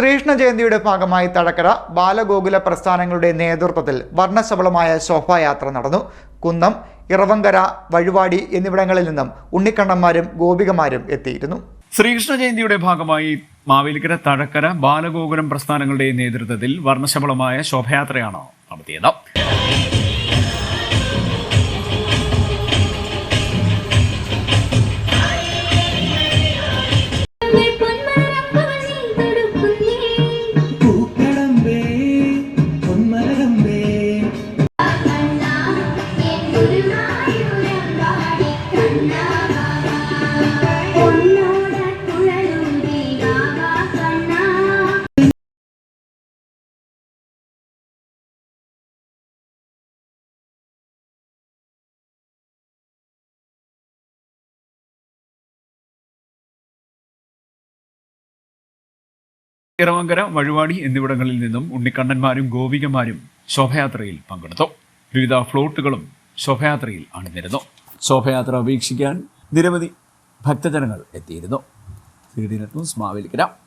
ശ്രീകൃഷ്ണ ജയന്തിയുടെ ഭാഗമായി തടക്കര ബാലഗോകുല പ്രസ്ഥാനങ്ങളുടെ നേതൃത്വത്തിൽ വർണശബളമായ ശോഭായാത്ര നടന്നു. കുന്നം ഇറവങ്കര വഴുവാടി എന്നിവിടങ്ങളിൽ നിന്നും ഉണ്ണിക്കണ്ണന്മാരും ഗോപികമാരും എത്തിയിരുന്നു. ശ്രീകൃഷ്ണ ജയന്തിയുടെ ഭാഗമായി മാവേലിക്കര തഴക്കര ബാലഗോകുലം പ്രസ്ഥാനങ്ങളുടെ നേതൃത്വത്തിൽ വർണശബളമായ ശോഭയാത്രയാണ് നടത്തിയത്. ഇറവങ്കര വഴിവാടി എന്നിവിടങ്ങളിൽ നിന്നും ഉണ്ണിക്കണ്ണന്മാരും ഗോപികമാരും ശോഭയാത്രയിൽ പങ്കെടുത്തു. വിവിധ ഫ്ലോട്ടുകളും ശോഭയാത്രയിൽ അണിനിരുന്നു. ശോഭയാത്ര വീക്ഷിക്കാൻ നിരവധി ഭക്തജനങ്ങൾ എത്തിയിരുന്നു. C D